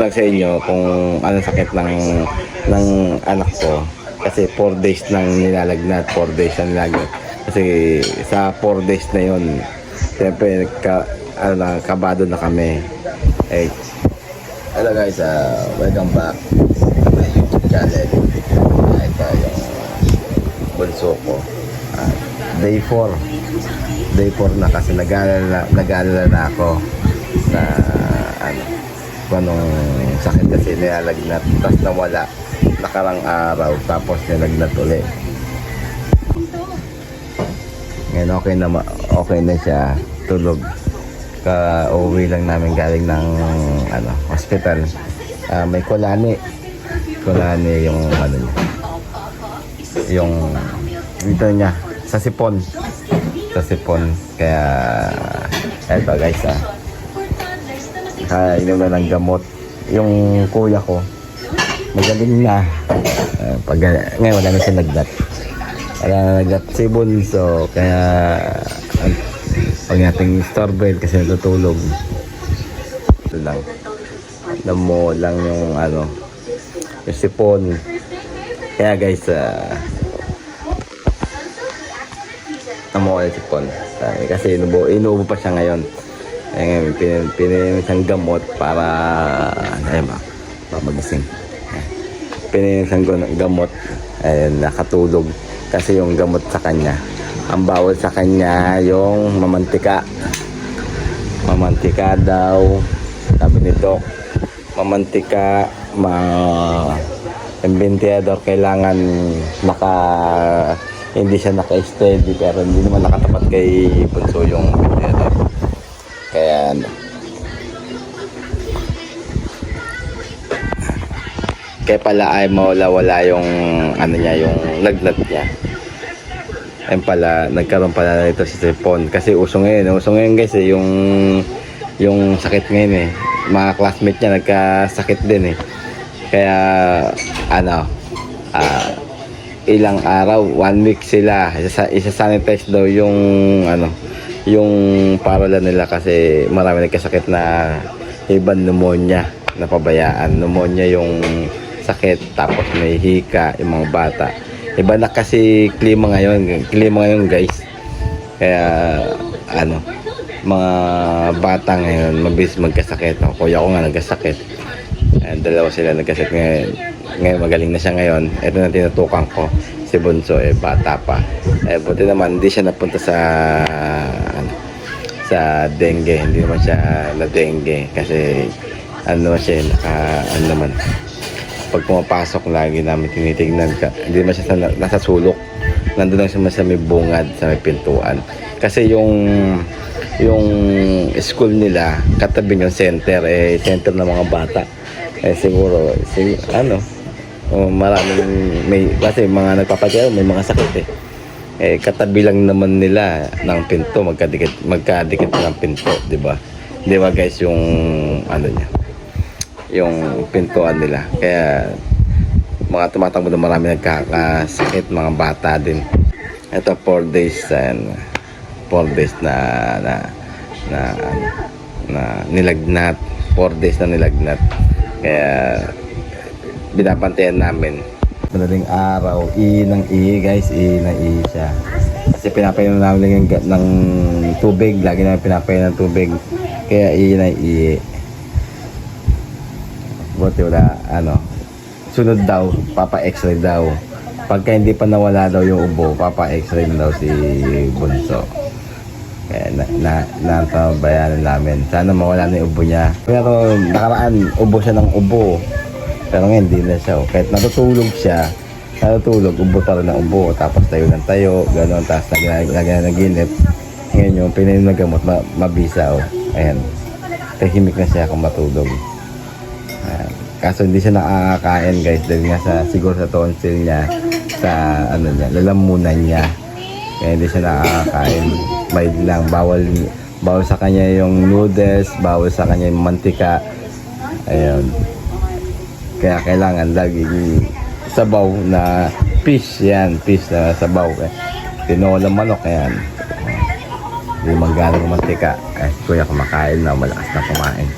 lang sa inyo kung anong sakit ng ng anak ko. Kasi 4 days nang nilalagnat 4 days na nilalagnat kasi sa 4 days na yon siyempre ka, ano kabado na kami. Eh hello guys uh, welcome back to my youtube channel. Ito yung bunso ko. Ah, day 4 day 4 na kasi nag-aalala, nag-aalala na ako na ano kung anong sakit kasi nilalagnat tapos nawala. Nakarang araw tapos nilagnat ulit ngayon okay na okay na siya. Tulog. Ka uwi lang namin galing ng ano hospital. Ah, may kulani kulani yung ano niya. Yung dito niya. Sa sipon. Sa sipon. Kaya eto guys ah. Kainom na ng gamot yung kuya ko magaling na. Ah, pag ngayon wala na siya nagdat. Wala na nagdat si Bunso kaya pag nating storbell kasi natutulog. Ito lang. Namo lang yung ano yung sipon. Kaya guys ah namo yung sipon. Ah, kasi inubo, inuubo pa siya ngayon eh, ngayon, pin, pininom siyang gamot para, ayun ba, para magising. Pininom siyang gun- gamot, ayun, nakatulog. Kasi yung gamot sa kanya, ang bawal sa kanya yung mamantika. Mamantika daw, sabi ni Doc, mamantika, ma inventador kailangan naka hindi siya naka-steady pero hindi naman nakatapat kay Bunso yung inventador. Kaya pala ay mawala-wala yung ano niya, yung lagnat niya. Ayun pala, nagkaroon pala nito si Sipon. Kasi uso ngayon, uso ngayon guys eh, yung yung sakit ngayon eh. Mga classmate niya nagkasakit din eh. Kaya ano, ah, ilang araw, one week sila. Isa, isa sanitize daw yung ano, yung paralan nila kasi marami nagkasakit na ibang pneumonia na pabayaan. Pneumonia yung sakit tapos may hika yung mga bata. Iba na kasi klima ngayon, klima ngayon guys. Kaya ano, mga bata ngayon mabilis magkasakit. O, kuya ko nga nagkasakit. And dalawa sila nagkasakit ngayon. Ngayon magaling na siya ngayon. Ito na tinutukan ko. Si Bunso eh bata pa. Eh buti naman hindi siya napunta sa ano, sa dengue. Hindi naman siya na dengue kasi ano siya naka ano naman pag pumapasok lagi namin tinitignan ka. Hindi naman siya sa, nasa sulok. Nandun lang siya sa may bungad sa may pintuan. Kasi yung yung school nila katabi yung center eh center ng mga bata. Eh siguro sig ano oh, maraming may kasi mga nagpapatira may mga sakit eh. Eh katabi lang naman nila ng pinto magkadikit magkadikit ng pinto di ba? Di ba guys yung ano niya yung pintuan nila. Kaya mga tumatakbo na marami nagkakasakit mga bata din. Ito 4 days and 4 days na na na, na nilagnat. 4 days na nilagnat. Kaya binabantayan namin. Madaling araw i ng i guys i ng i siya. Kasi pinapainom namin ng, ng tubig. Lagi namin pinapainom ng tubig. Kaya i ng i buti wala ano sunod daw papa x-ray daw. Pagka hindi pa nawala daw yung ubo papa x-ray na daw si Bunso. Kaya na, na, napabayanan namin. Sana mawala na yung ubo niya. Pero nakaraan ubo siya ng ubo. Pero ngayon hindi na siya. Kahit natutulog siya natutulog ubo rin ng ubo. Tapos tayo ng tayo gano'n. Tapos lagyan na naginip. Ngayon yung pinayin na gamot ma, mabisa oh. ayan. Tahimik na siya kung matulog Ayan. Kaso hindi siya nakakakain guys dahil nga sa siguro sa tonsil niya sa ano niya, lalamunan niya. Kaya hindi siya nakakakain. May lang bawal bawal sa kanya yung noodles, bawal sa kanya yung mantika. Ayun. Kaya kailangan laging sabaw na fish yan, fish na sabaw. Eh. Tinolang manok yan. Hindi magganong mantika. Eh, kuya kumakain na, malakas na kumain.